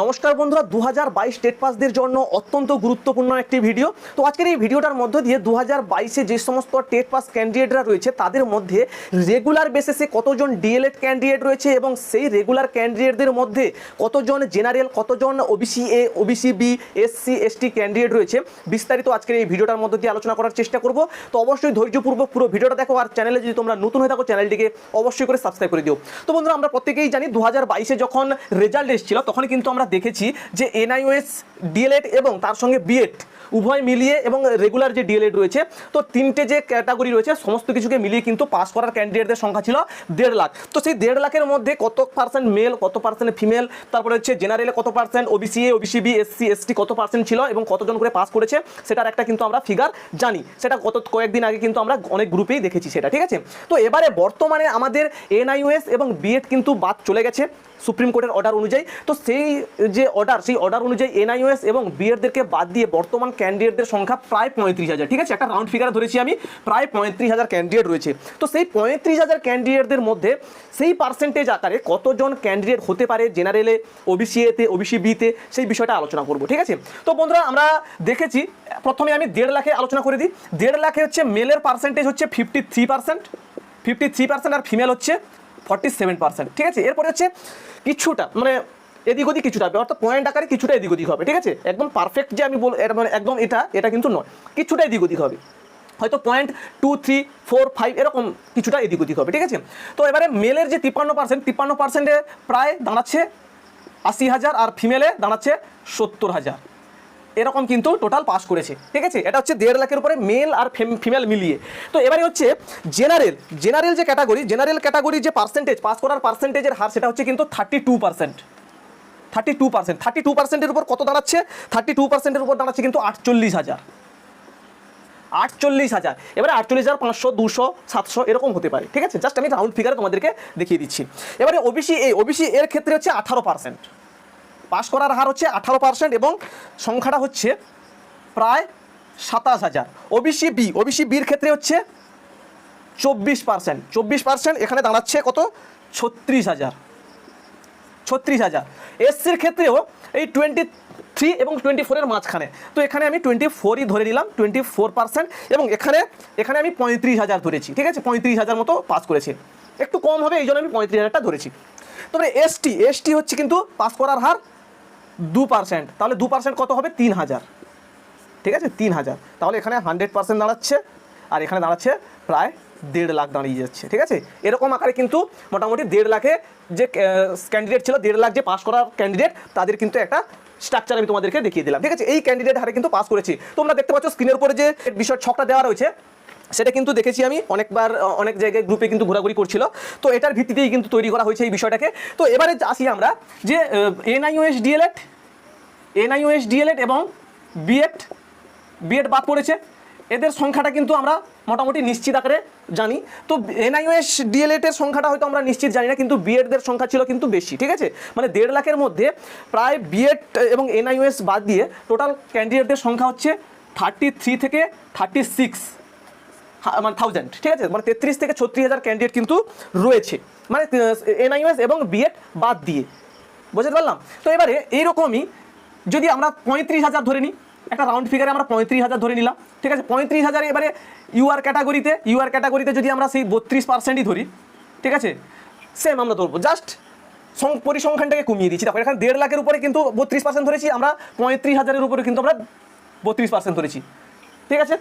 নমস্কার বন্ধুরা দু হাজার বাইশ টেট পাসদের জন্য অত্যন্ত গুরুত্বপূর্ণ একটি ভিডিও। তো আজকের এই ভিডিওটার মধ্য দিয়ে দু হাজার বাইশে যে সমস্ত টেট পাস ক্যান্ডিডেটরা রয়েছে, তাদের মধ্যে রেগুলার বেসিসে কতজন ডিএলএড ক্যান্ডিডেট রয়েছে এবং সেই রেগুলার ক্যান্ডিডেটদের মধ্যে কতজন জেনারেল কতজন OBC A OBC B SC ST candidate রয়েছে, বিস্তারিত আজকের এই ভিডিওটার মধ্যে দিয়ে আলোচনা করার চেষ্টা করব। তো অবশ্যই ধৈর্যপূর্বক পুরো ভিডিওটা দেখো, আর চ্যানেলে যদি তোমরা নতুন হয়ে থাকো চ্যানেলটিকে অবশ্যই করে সাবস্ক্রাইব করে দিও। তো বন্ধুরা, আমরা প্রত্যেকেই জানি দু হাজার বাইশে যখন রেজাল্ট এসেছিল, তখন কিন্তু আমরা দেখেছি যে এনআইওএস ডিএলএড এবং তার সঙ্গে বিএড উভয় মিলিয়ে এবং রেগুলার যে ডিএলএড রয়েছে, তো তিনটে যে ক্যাটাগরি রয়েছে, সমস্ত কিছুকে মিলিয়ে কিন্তু পাস করার ক্যান্ডিডেটদের সংখ্যা ছিল দেড় লাখ। তো সেই দেড় লাখের মধ্যে কত পার্সেন্ট মেল কত পার্সেন্ট ফিমেল তারপরে হচ্ছে জেনারেলে কত percent OBC A OBC B SC ST কত পার্সেন্ট ছিল এবং কতজন করে পাস করেছে, সেটার একটা কিন্তু আমরা ফিগার জানি। সেটা গত কয়েকদিন আগে কিন্তু আমরা অনেক গ্রুপেই দেখেছি সেটা, ঠিক আছে? তো এবারে বর্তমানে আমাদের এনআইওএস এবং বিএড কিন্তু বাদ চলে গেছে সুপ্রিম কোর্টের অর্ডার অনুযায়ী। তো সেই যে অর্ডার সেই অর্ডার অনুযায়ী এনআইওএস এবং বিএডদেরকে বাদ দিয়ে বর্তমান ক্যান্ডিডেটদের সংখ্যা প্রায় পঁয়ত্রিশ হাজার। ঠিক আছে? একটা রাউন্ড ফিগার ধরেছি আমি, প্রায় পঁয়ত্রিশ হাজার ক্যান্ডিডেট রয়েছে। তো সেই পঁয়ত্রিশ হাজার ক্যান্ডিডেটদের মধ্যে সেই পার্সেন্টেজ আকারে কতজন ক্যান্ডিডেট হতে পারে জেনারেলে ওবিসি এতে ওবিসি বিতে সেই বিষয়টা আলোচনা করব, ঠিক আছে? তো বন্ধুরা, আমরা দেখেছি, প্রথমে আমি দেড় লাখে আলোচনা করে দিই। দেড় লাখে হচ্ছে মেলের পার্সেন্টেজ হচ্ছে fifty three percent fifty three percent আর ফিমেল হচ্ছে ফর্টি সেভেন পার্সেন্ট ঠিক আছে? এরপরে হচ্ছে কিছুটা মানে এদিক ওদিক কিছুটা হবে, অর্থাৎ পয়েন্ট আকারে কিছুটা এদিক ওদিক হবে, ঠিক আছে? একদম পারফেক্ট যে আমি বল, এটা মানে একদম এটা এটা কিন্তু নয়, কিছুটা এদিক ওদিক হবে। হয়তো point two three four five এরকম কিছুটা এদিক ওদিক হবে, ঠিক আছে? তো এবারে মেলের যে তিপ্পান্ন পার্সেন্ট তিপ্পান্ন পার্সেন্টে প্রায় দাঁড়াচ্ছে আশি হাজার আর ফিমেলে দাঁড়াচ্ছে সত্তর হাজার। এরকম কিন্তু টোটাল পাস করেছে, ঠিক আছে? এটা হচ্ছে দেড় লাখের উপরে মেল আর ফিমেল মিলিয়ে। তো এবারে হচ্ছে জেনারেল জেনারেল যে ক্যাটাগরি জেনারেল ক্যাটাগরি যে পার্সেন্টেজ পাস করার পার্সেন্টেজের হার, সেটা হচ্ছে কিন্তু thirty two percent thirty two percent thirty two পার্সেন্টের উপর কত দাঁড়াচ্ছে? থার্টি টু পার্সেন্টের উপর দাঁড়াচ্ছে কিন্তু আটচল্লিশ হাজার। আটচল্লিশ হাজার। এবারে আটচল্লিশ হাজার পাঁচশো, দুশো, সাতশো এরকম হতে পারে, ঠিক আছে? জাস্ট আমি রাউন্ড ফিগারে তোমাদেরকে দেখিয়ে দিচ্ছি। এবারে ওবিসি এ ওবিসি এর ক্ষেত্রে হচ্ছে আঠারো পার্সেন্ট পাস করার হার হচ্ছে আঠারো পার্সেন্ট এবং সংখ্যাটা হচ্ছে প্রায় সাতাশ হাজার। ওবিসি বি ওবিসি বির ক্ষেত্রে হচ্ছে চব্বিশ পার্সেন্ট চব্বিশ পার্সেন্ট এখানে দাঁড়াচ্ছে কত? ছত্রিশ হাজার। ছত্রিশ হাজার। এসসির ক্ষেত্রেও এই টোয়েন্টি থ্রি এবং টোয়েন্টি ফোরের মাঝখানে। তো এখানে আমি টোয়েন্টি ফোরই ধরে নিলাম টোয়েন্টি ফোর পার্সেন্ট এবং এখানে এখানে আমি পঁয়ত্রিশ হাজার ধরেছি, ঠিক আছে? পঁয়ত্রিশ হাজার মতো পাস করেছে। একটু কম হবে এই জন্য আমি পঁয়ত্রিশ হাজারটা ধরেছি। তবে এসটি এসটি হচ্ছে কিন্তু পাস করার হার দু পার্সেন্ট তাহলে দু পার্সেন্ট কত হবে? তিন হাজার। ঠিক আছে? তিন হাজার। তাহলে এখানে হান্ড্রেড পার্সেন্ট দাঁড়াচ্ছে, আর এখানে দাঁড়াচ্ছে প্রায় দেড় লাখ দাঁড়িয়ে যাচ্ছে, ঠিক আছে? এরকম আকারে কিন্তু মোটামুটি দেড় লাখে যে ক্যান্ডিডেট ছিল, দেড় লাখ যে পাস করার ক্যান্ডিডেট তাদের কিন্তু একটা স্ট্রাকচার আমি তোমাদেরকে দেখিয়ে দিলাম, ঠিক আছে? এই ক্যান্ডিডেট হারে কিন্তু পাস করেছি। তোমরা দেখতে পাচ্ছ স্ক্রিনের উপরে যে বিষয় ছকটা দেওয়া রয়েছে, সেটা কিন্তু দেখেছি আমি অনেকবার অনেক জায়গায় গ্রুপে কিন্তু ঘোরাঘুরি করছিল। তো এটার ভিত্তিতেই কিন্তু তৈরি করা হয়েছে এই বিষয়টাকে। তো এবারে আসি আমরা যে এনআইওএস ডিএলএড এনআইওএস ডিএলএড এবং বিএড বিএড বাদ পড়েছে। এদের সংখ্যাটা কিন্তু আমরা মোটামুটি নিশ্চিত আকারে জানি। তো এনআইওএস ডিএলএড এর সংখ্যাটা হয়তো আমরা নিশ্চিত জানি না, কিন্তু বিএডদের সংখ্যা ছিল কিন্তু বেশি, ঠিক আছে? মানে দেড় লাখের মধ্যে প্রায় বিএড এবং এনআইওএস বাদ দিয়ে টোটাল ক্যান্ডিডেটদের সংখ্যা হচ্ছে থার্টি থ্রি থেকে থার্টি সিক্স মানে থাউজেন্ড ঠিক আছে? মানে তেত্রিশ থেকে ছত্রিশ হাজার ক্যান্ডিডেট কিন্তু রয়েছে। মানে এনআইওএস এবং বিএড বাদ দিয়ে, বুঝতে পারলাম? তো এবারে এইরকমই যদি আমরা পঁয়ত্রিশ হাজার ধরে নিই একটা রাউন্ড ফিগারে আমরা পঁয়ত্রিশ হাজার ধরে নিলাম, ঠিক আছে? পঁয়ত্রিশ হাজার এবারে ইউআর ক্যাটাগরিতে ইউআর ক্যাটাগরিতে যদি আমরা সেই বত্রিশ পার্সেন্টই ধরি, ঠিক আছে? সেম আমরা ধরবো। জাস্ট পরিসংখ্যানটাকে কমিয়ে দিচ্ছি। দেখো, এখানে দেড় লাখের উপরে কিন্তু বত্রিশ পার্সেন্ট ধরেছি, আমরা পঁয়ত্রিশ হাজারের উপরে কিন্তু আমরা বত্রিশ পার্সেন্ট ধরেছি, ঠিক আছে?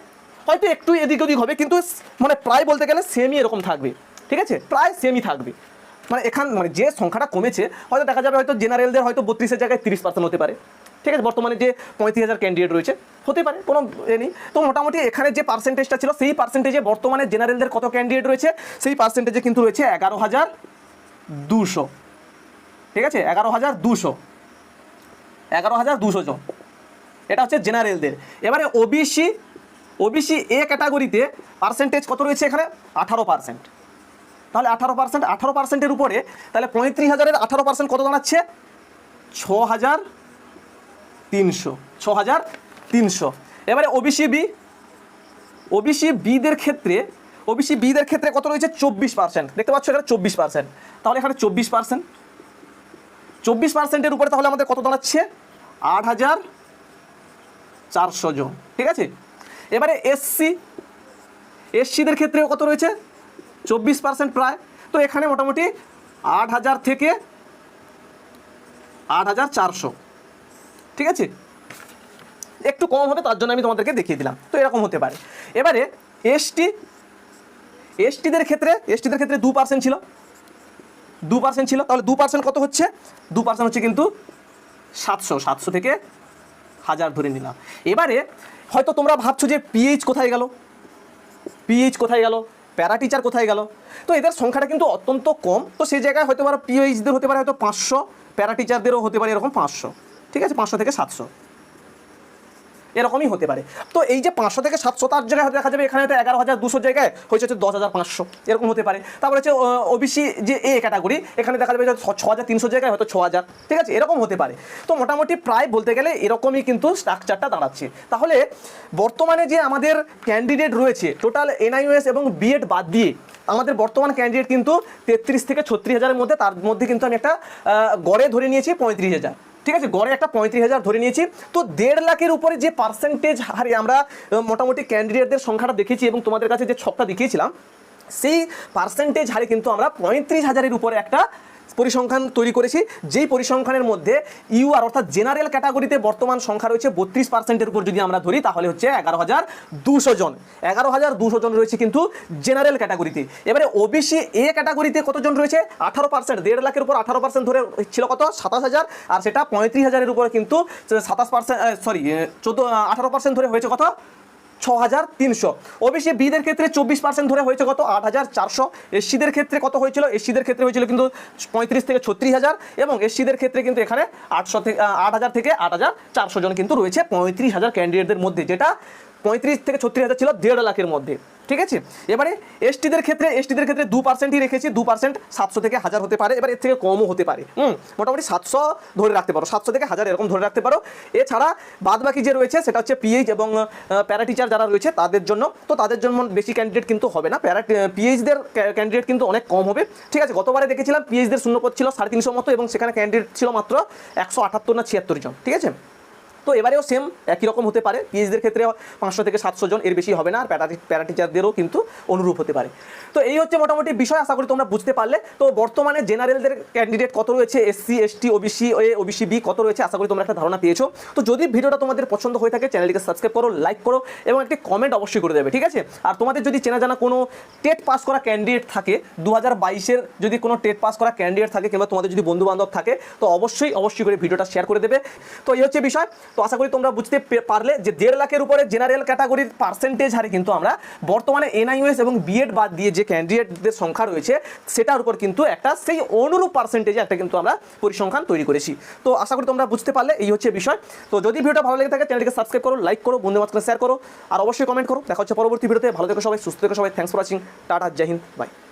হয়তো একটু এদিক ওদিক হবে, কিন্তু মানে প্রায় বলতে গেলে সেমই এরকম থাকবে, ঠিক আছে? প্রায় সেমই থাকবে। মানে এখান মানে যে সংখ্যাটা কমেছে, হয়তো দেখা যাবে হয়তো জেনারেলদের হয়তো বত্রিশের জায়গায় তিরিশ পার্সেন্ট হতে পারে। ঠিক আছে, বর্তমানে যে পঁয়ত্রিশ হাজার ক্যান্ডিডেট রয়েছে হতে পারে, কোনো এ নেই। তো মোটামুটি এখানে যে পার্সেন্টেজটা ছিল, সেই পার্সেন্টেজে বর্তমানে জেনারেলদের কত ক্যান্ডিডেট রয়েছে, সেই পার্সেন্টেজে কিন্তু রয়েছে এগারো হাজার দুশো। ঠিক আছে, এগারো হাজার দুশো। এগারো হাজার দুশো জন। এটা হচ্ছে জেনারেলদের এবারে ওবিসি ওবিসি এ ক্যাটাগরিতে পার্সেন্টেজ কত রয়েছে এখানে? আঠারো পার্সেন্ট তাহলে আঠারো পার্সেন্ট আঠারো পার্সেন্টের উপরে তাহলে পঁয়ত্রিশ হাজারের আঠারো পার্সেন্ট কত দাঁড়াচ্ছে? ছ হাজার তিনশো ছ হাজার তিনশো। এবারে ওবিসি বি ওবিসি বিদের ক্ষেত্রে ওবিসি বিদের ক্ষেত্রে কত রয়েছে? চব্বিশ পার্সেন্ট দেখতে পাচ্ছ এখানে চব্বিশ পার্সেন্ট তাহলে এখানে চব্বিশ পার্সেন্ট চব্বিশ পার্সেন্টের উপরে তাহলে আমাদের কত দাঁড়াচ্ছে? আট হাজার চারশো জন। ঠিক আছে? এবারে এসসি এসসিদের ক্ষেত্রে কত রয়েছে? চব্বিশ পার্সেন্ট প্রায়। তো এখানে মোটামুটি আট হাজার থেকে আট হাজার চারশো। ঠিক আছে? একটু কম হবে, তার জন্য আমি তোমাদেরকে দেখিয়ে দিলাম। তো এরকম হতে পারে। এবারে এসটি এসটিদের ক্ষেত্রে এসটিদের ক্ষেত্রে দু পার্সেন্ট ছিল। দু পার্সেন্ট ছিল। তাহলে দু পার্সেন্ট কত হচ্ছে? দু পার্সেন্ট হচ্ছে কিন্তু সাতশো। সাতশো থেকে হাজার ধরে নিলাম। এবারে, হয়তো তোমরা ভাবছ যে পিএইচ কোথায় গেল? পিএইচ কোথায় গেল? প্যারা টিচার কোথায় গেল? তো এদের সংখ্যাটা কিন্তু অত্যন্ত কম। তো সেই জায়গায় হয়তো পারে পিএইচদের হতে পারে হয়তো পাঁচশো প্যারা টিচারদেরও হতে পারে এরকম পাঁচশো। ঠিক আছে, পাঁচশো থেকে সাতশো। এরকমই হতে পারে। তো এই যে পাঁচশো থেকে সাতশো, তার জায়গায় হয়তো দেখা যাবে এখানে হয়তো এগারো হাজার দুশো জায়গায় হয়েছে হচ্ছে দশ হাজার পাঁচশো। এরকম হতে পারে। তারপরে হচ্ছে ওবিসি যে এ ক্যাটাগরি এখানে দেখা যাবে ছ ছ হাজার তিনশো জায়গায় হয়তো ছ হাজার। ঠিক আছে, এরকম হতে পারে। তো মোটামুটি প্রায় বলতে গেলে এরকমই কিন্তু স্ট্রাকচারটা দাঁড়াচ্ছে। তাহলে বর্তমানে যে আমাদের ক্যান্ডিডেট রয়েছে টোটাল এনআইওএস এবং বিএড বাদ দিয়ে, আমাদের বর্তমান ক্যান্ডিডেট কিন্তু তেত্রিশ থেকে ছত্রিশ হাজারের মধ্যে, তার মধ্যে কিন্তু আমি একটা গড়ে ধরে নিয়েছি পঁয়ত্রিশ হাজার। ঠিক আছে, গড়ে একটা পঁয়ত্রিশ হাজার ধরে নিয়েছি। তো দেড় লাখের উপরে যে পার্সেন্টেজ হারে আমরা মোটামুটি ক্যান্ডিডেটদের সংখ্যাটা দেখেছি এবং তোমাদের কাছে যে ছকটা দেখিয়েছিলাম, সেই পার্সেন্টেজ হারে কিন্তু আমরা পঁয়ত্রিশ হাজারের উপরে একটা পরিসংখ্যান তৈরি করেছি। যেই পরিসংখ্যানের মধ্যে ইউ আর অর্থাৎ জেনারেল ক্যাটাগরিতে বর্তমান সংখ্যা রয়েছে বত্রিশ পার্সেন্টের উপর যদি আমরা ধরি, তাহলে হচ্ছে এগারো হাজার দুশো জন। এগারো হাজার দুশো জন রয়েছে কিন্তু জেনারেল ক্যাটাগরিতে। এবারে ওবিসি এ ক্যাটাগরিতে কতজন রয়েছে? আঠারো পার্সেন্ট। দেড় লাখের উপর আঠারো পার্সেন্ট ধরে ছিল কত? সাতাশ হাজার। আর সেটা পঁয়ত্রিশ হাজারের উপরে কিন্তু সাতাশ পার্সেন্ট সরি চোদ্দ, আঠারো পার্সেন্ট ধরে হয়েছে কত? ছ হাজার তিনশো। ওবিসি বিদের ক্ষেত্রে চব্বিশ পার্সেন্ট ধরে হয়েছে কত? আট হাজার চারশো। এসসিদের ক্ষেত্রে কত হয়েছিল? এসসিদের ক্ষেত্রে হয়েছিল কিন্তু পঁয়ত্রিশ থেকে ছত্রিশ হাজার এবং এসসিদের ক্ষেত্রে কিন্তু এখানে আটশো থেকে আট হাজার থেকে আট হাজার চারশো জন কিন্তু রয়েছে পঁয়ত্রিশ হাজার ক্যান্ডিডেটদের মধ্যে, যেটা পঁয়ত্রিশ থেকে ছত্রিশ হাজার ছিল দেড় লাখের মধ্যে, ঠিক আছে? এবারে এসটিদের ক্ষেত্রে এসটিদের ক্ষেত্রে দু পার্সেন্টই রেখেছি, দু পার্সেন্ট সাতশো থেকে হাজার হতে পারে, এবার এর থেকে কমও হতে পারে, হুম? মোটামুটি সাতশো ধরে রাখতে পারো, সাতশো থেকে হাজার এরকম ধরে রাখতে পারো। এছাড়া বাদ বাকি যে রয়েছে, সেটা হচ্ছে পিএইচ এবং প্যারা টিচার যারা রয়েছে, তাদের জন্য, তো তাদের জন্য বেশি ক্যান্ডিডেট কিন্তু হবে না প্যারা পিএইচদের ক্যান্ডিডেট কিন্তু অনেক কম হবে, ঠিক আছে? গতবারে দেখেছিলাম পিএইচদের শূন্যপদ ছিল সাড়ে তিনশো মতো, এবং সেখানে ক্যান্ডিডেট ছিল মাত্র একশো আটাত্তর না ছিয়াত্তর জন, ঠিক আছে? তো এবারেও সেম একই রকম হতে পারে। পিএইচদের ক্ষেত্রে পাঁচশো থেকে সাতশো জন এর বেশি হবে না, আর প্যারা প্যারা টিচারদেরও কিন্তু অনুরূপ হতে পারে। তো এই হচ্ছে মোটামুটি বিষয়, আশা করি তোমরা বুঝতে পারলে। তো বর্তমানে জেনারেলদের ক্যান্ডিডেট কত রয়েছে? SC ST OBC A OBC B কত রয়েছে? আশা করি তোমরা একটা ধারণা পেয়েছ। তো যদি ভিডিওটা তোমাদের পছন্দ হয়ে থাকে চ্যানেলটিকে সাবস্ক্রাইব করো লাইক করো, এবং একটি কমেন্ট অবশ্যই করে দেবে, ঠিক আছে? আর তোমাদের যদি চেনা জানা কোনো টেট পাস করা ক্যান্ডিডেট থাকে দু হাজার যদি কোনো টেট পাস করা ক্যান্ডিডেট থাকে, কিংবা তোমাদের যদি বন্ধু বান্ধব থাকে, তো অবশ্যই অবশ্যই করে ভিডিওটা শেয়ার করে দেবে। তো এই হচ্ছে বিষয়। তো আশা করি তোমরা বুঝতে পারলে যে দেড় লাখের উপরে জেনারেল ক্যাটাগরির পার্সেন্টেজ হারে কিন্তু আমরা বর্তমানে এনআইওএস এবং বিএড বাদ দিয়ে যে ক্যান্ডিডেটদের সংখ্যা রয়েছে, সেটার উপর কিন্তু একটা সেই অনুরূপ পার্সেন্টেজে একটা কিন্তু আমরা পরিসংখ্যান তৈরি করেছি। তো আশা করি তোমরা বুঝতে পারলে, এই হচ্ছে বিষয়। তো যদি ভিডিওটা ভালো লেগে থাকে, চ্যানেলটিকে সাবস্ক্রাইব করো লাইক করো বন্ধু মাঝখানে শেয়ার করো, আর অবশ্যই কমেন্ট করো। দেখা হচ্ছে পরবর্তী ভিডিওতে। ভালো থেকো সবাই, সুস্থ থেকো সবাই। Thanks for watching tata, Jai Hind bye